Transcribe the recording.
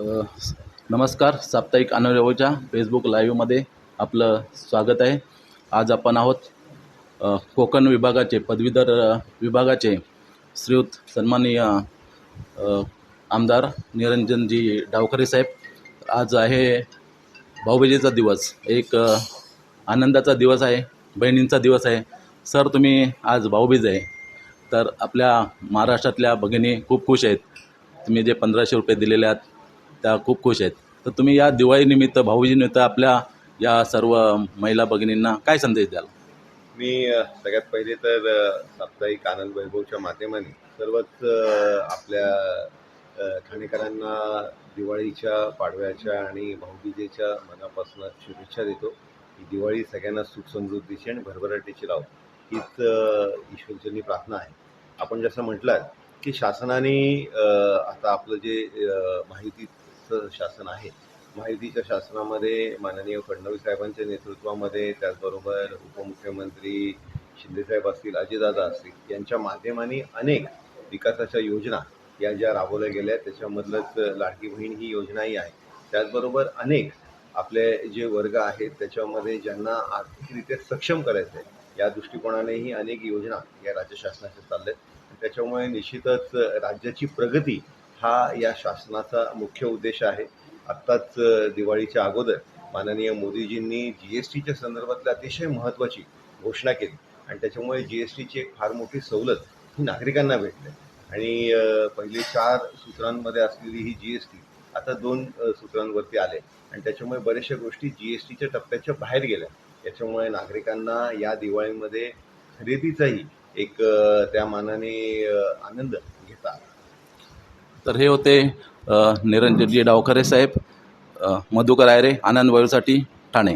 नमस्कार साप्ताहिक अनुभवच्या फेसबुक लाईव्हमध्ये आपलं स्वागत आहे. आज आपण आहोत कोकण विभागाचे पदवीधर विभागाचे श्रीयुत सन्माननीय आमदार निरंजनजी डावखरे साहेब. आज आहे भाऊबीजेचा दिवस एक आनंदाचा दिवस आहे बहिणींचा दिवस आहे. सर तुम्ही आज भाऊबीज आहे. तर आपल्या महाराष्ट्रातल्या भगिनी खूप खुश आहेत. तुम्ही जे पंधराशे रुपये दिलेले आहात त्या खूप खुश आहेत. तर तुम्ही या दिवाळीनिमित्त भाऊजीनिमित्त आपल्या या सर्व महिला भगिनींना काय संदेश द्याल? मी सगळ्यात पहिले तर साप्ताहिक आनंद वैभवच्या माध्यमाने सर्वच आपल्या ठाणेकरांना दिवाळीच्या पाडव्याच्या आणि भाऊबीजेच्या मनापासून शुभेच्छा देतो. की दिवाळी सगळ्यांना सुख समृद्धीची आणि भरभराटीची लाव. हीच अ, ईश्वरचरणी प्रार्थना आहे. आपण जसं म्हटलं की शासनाने आता आपलं जे माहिती माहितीचं शासन आहे. माहितीच्या शासनामध्ये माननीय फडणवीस साहेबांच्या नेतृत्वामध्ये त्याचबरोबर उपमुख्यमंत्री शिंदेसाहेब असतील अजितदादा असतील यांच्या माध्यमाने अनेक विकासाच्या योजना या ज्या राबवल्या गेल्या आहेत, त्याच्यामधलंच लाडकी बहीण ही योजनाही आहे. त्याचबरोबर अनेक आपले जे वर्ग आहेत त्याच्यामध्ये ज्यांना आर्थिकरित्या सक्षम करायचं आहे या दृष्टिकोनानेही अनेक योजना या राज्य शासनाच्या चालल्या आहेत. त्याच्यामुळे निश्चितच राज्याची प्रगती हा या शासनाचा मुख्य उद्देश आहे. आत्ताच दिवाळीच्या अगोदर माननीय मोदीजींनी जी एस टीच्या संदर्भातली अतिशय महत्त्वाची घोषणा केली. आणि त्याच्यामुळे जी एस टीची एक फार मोठी सवलत ही नागरिकांना भेटते आणि पहिले पहिली चार सूत्रांमध्ये असलेली ही जी एस टी आता दोन सूत्रांवरती आले. आणि त्याच्यामुळे बऱ्याचशा गोष्टी जी एस टीच्या टप्प्याच्या बाहेर गेल्या. याच्यामुळे नागरिकांना या दिवाळीमध्ये खरेदीचाही एक त्या मानाने आनंद घेता आला तर हे होते निरंजनजी डावखरे साहेब मधुकर आयरे आनंद वयूसाठी ठाणे.